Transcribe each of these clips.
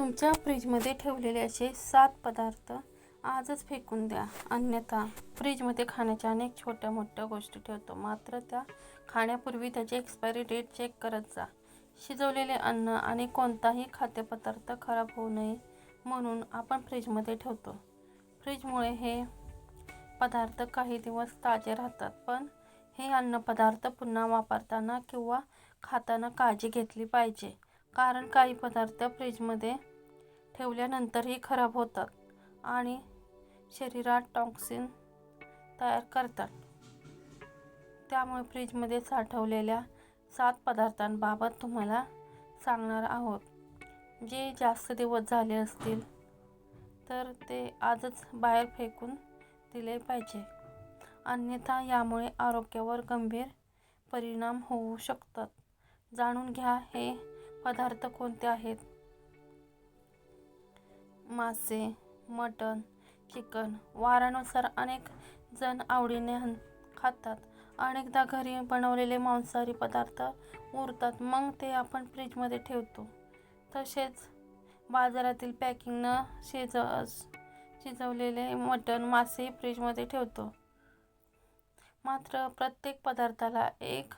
तुमच्या फ्रीजमध्ये ठेवलेले असे सात पदार्थ आजच फेकून द्या. अन्यथा फ्रीजमध्ये खाण्याच्या अनेक छोट्या मोठ्या गोष्टी ठेवतो. मात्र त्या खाण्यापूर्वी त्याची एक्सपायरी डेट चेक करत जा. शिजवलेले अन्न आणि कोणताही खाद्यपदार्थ खराब होऊ नये म्हणून आपण फ्रीजमध्ये ठेवतो. फ्रीजमुळे हे पदार्थ काही दिवस ताजे राहतात पण हे अन्नपदार्थ पुन्हा वापरताना किंवा खाताना काळजी घेतली पाहिजे. कारण काही पदार्थ फ्रीजमध्ये ठेवल्यानंतरही खराब होतात आणि शरीरात टॉक्सिन तयार करतात. त्यामुळे फ्रीजमध्ये साठवलेल्या सात पदार्थांबाबत तुम्हाला सांगणार आहोत. जे जास्त दिवस झाले असतील तर ते आजच बाहेर फेकून दिले पाहिजे. अन्यथा यामुळे आरोग्यावर गंभीर परिणाम होऊ शकतात. जाणून घ्या हे पदार्थ कोणते आहेत? मासे मटण चिकन वारानुसार अनेक जण आवडीने खातात. अनेकदा घरी बनवलेले मांसाहारी पदार्थ उरतात मग ते आपण फ्रीजमध्ये ठेवतो. तसेच बाजारातील पॅकिंग न शिज शिजवलेले मटण मासे फ्रीजमध्ये ठेवतो. मात्र प्रत्येक पदार्थाला एक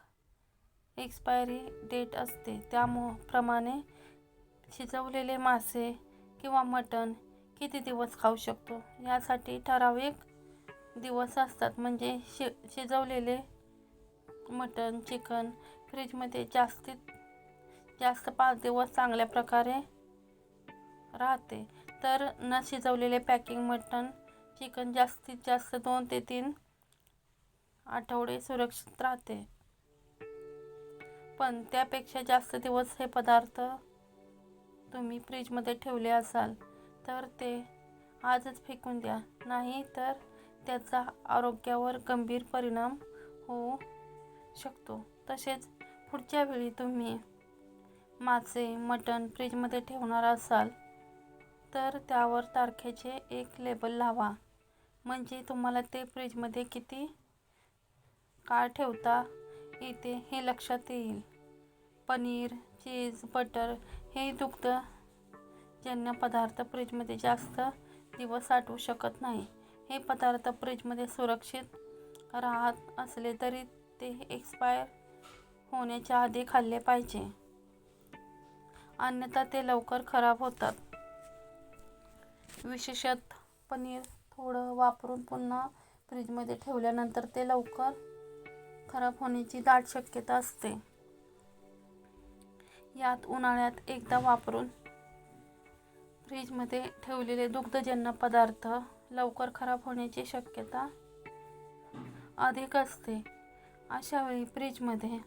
एक्सपायरी डेट असते. त्यामु प्रमाणे शिजवलेले मासे किंवा मटण किती दिवस खाऊ शकतो? यासाठी ठराविक दिवस असतात. म्हणजे शि शिजवलेले मटण चिकन फ्रीजमध्ये जास्तीत जास्त पाच दिवस चांगल्या प्रकारे राहते. तर न शिजवलेले पॅकिंग मटण चिकन जास्तीत जास्त दोन ते तीन आठवडे सुरक्षित राहते. पण त्यापेक्षा जास्त दिवस हे पदार्थ तुम्ही फ्रीजमध्ये ठेवले असाल तर ते आजच फेकून द्या. नाही तर त्याचा आरोग्यावर गंभीर परिणाम होऊ शकतो. तसेच पुढच्या वेळी तुम्ही मासे मटण फ्रीजमध्ये ठेवणार असाल तर त्यावर तारखेचे एक लेबल लावा. म्हणजे तुम्हाला ते फ्रीजमध्ये किती काळ ठेवता येते हे लक्षात येईल. पनीर चीज बटर हे दुग्ध जन्य पदार्थ फ्रीजमध्ये जास्त दिवस साठवू शकत नाही. हे पदार्थ फ्रीजमध्ये सुरक्षित राहत असले तरी ते एक्सपायर होण्याच्या आधी खाल्ले पाहिजे. अन्यथा ते लवकर खराब होतात. विशेषत पनीर थोडं वापरून पुन्हा फ्रीजमध्ये ठेवल्यानंतर ते लवकर खराब होण्याची दाट शक्यता असते. यात उन्हाळ्यात एकदा वापरून फ्रीजमध्ये ठेवलेले दुग्धजन्य पदार्थ लवकर खराब होण्याची शक्यता अधिक असते. अशा वेळी फ्रीजमध्ये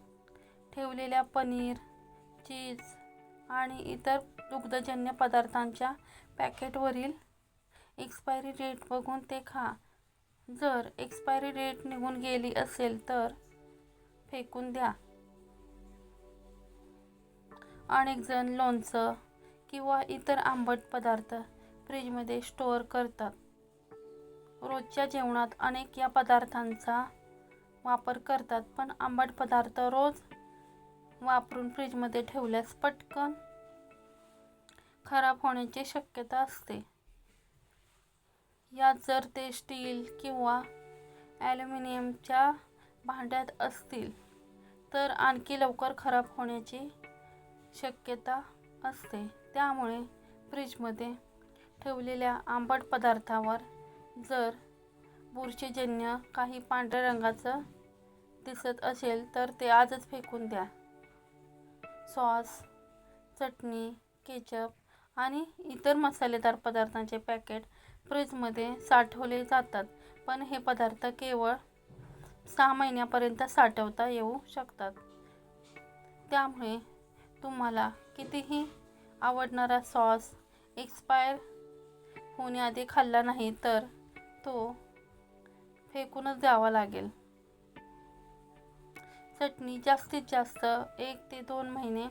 ठेवलेल्या पनीर चीज आणि इतर दुग्धजन्य पदार्थांच्या पॅकेटवरील एक्सपायरी डेट बघून ते खा. जर एक्सपायरी डेट निघून गेली असेल तर फेकून द्या. अनेक जण लोणचं किंवा इतर आंबट पदार्थ फ्रीजमध्ये स्टोअर करतात. रोजच्या जेवणात अनेक या पदार्थांचा वापर करतात पण आंबट पदार्थ रोज वापरून फ्रीजमध्ये ठेवल्यास पटकन खराब होण्याची शक्यता असते. यात जर ते स्टील किंवा ॲल्युमिनियमच्या भांड्यात असतील तर आणखी लवकर खराब होण्याची शक्यता असते. त्यामुळे फ्रीजमध्ये ठेवलेल्या आंबट पदार्थावर जर बुरशीजन्य काही पांढऱ्या रंगाचं दिसत असेल तर ते आजच फेकून द्या. सॉस चटणी केचप आणि इतर मसालेदार पदार्थांचे पॅकेट फ्रीजमध्ये साठवले जातात. पण हे पदार्थ केवळ सहा महिन्यापर्यंत साठवता येऊ शकतात. त्यामुळे तुम्हाला कितीही आवडणारा सॉस एक्सपायर होण्याआधी खाल्ला नाही तर तो फेकूनच द्यावा लागेल. चटणी जास्तीत जास्त एक ते दोन महिने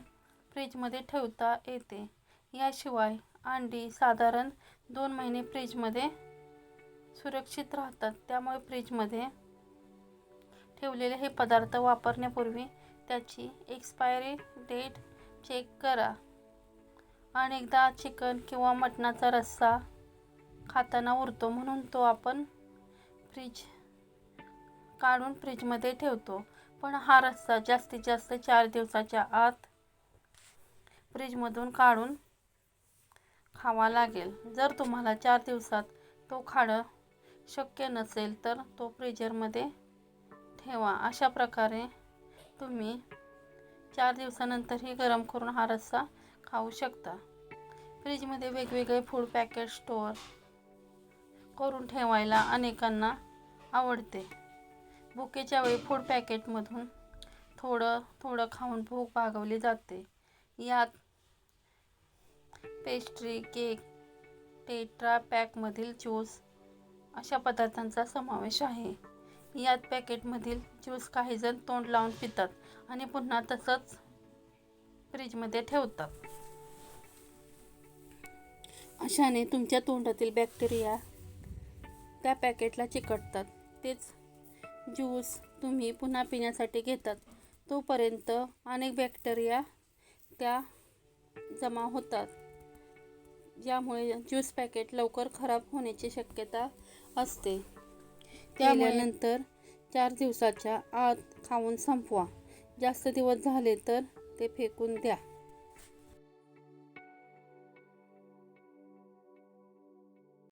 फ्रीजमध्ये ठेवता येते. याशिवाय अंडी साधारण दोन महिने फ्रीजमध्ये सुरक्षित राहतात. त्यामुळे फ्रीजमध्ये ठेवलेले हे पदार्थ वापरण्यापूर्वी त्याची एक्सपायरी डेट चेक करा. अनेकदा चिकन किंवा मटणाचा रस्सा खाताना उरतो म्हणून तो आपण फ्रीज काढून फ्रीजमध्ये ठेवतो. पण हा रस्सा जास्तीत जास्त चार दिवसाच्या आत फ्रीजमधून काढून खावा लागेल. जर तुम्हाला चार दिवसात तो खाणं शक्य नसेल तर तो फ्रीजरमध्ये ठेवा. अशा प्रकारे तुम्ही चार दिवसानंतरही गरम करून हा रस्सा खाऊ शकता. फ्रीजमध्ये वेगवेगळे फूड पॅकेट स्टोअर करून ठेवायला अनेकांना आवडते. भुकेच्या वेळी फूड पॅकेटमधून थोडं थोडं खाऊन भूक भागवली जाते. यात पेस्ट्री केक टेट्रा पॅकमधील ज्यूस अशा पदार्थांचा समावेश आहे. यात पॅकेटमधील ज्यूस काहीजण तोंड लावून पितात आणि पुन्हा तसंच फ्रीजमध्ये ठेवतात. अशाने तुमच्या तोंडातील बॅक्टेरिया त्या पॅकेटला चिकटतात. तेच ज्यूस तुम्ही पुन्हा पिण्यासाठी घेतात. तोपर्यंत अनेक बॅक्टेरिया त्या जमा होतात ज्यामुळे ज्यूस पॅकेट लवकर खराब होण्याची शक्यता असते. त्यामुळे चार दिवसाच्या आत खाऊन संपवा. जास्त दिवस झाले तर ते फेकून द्या.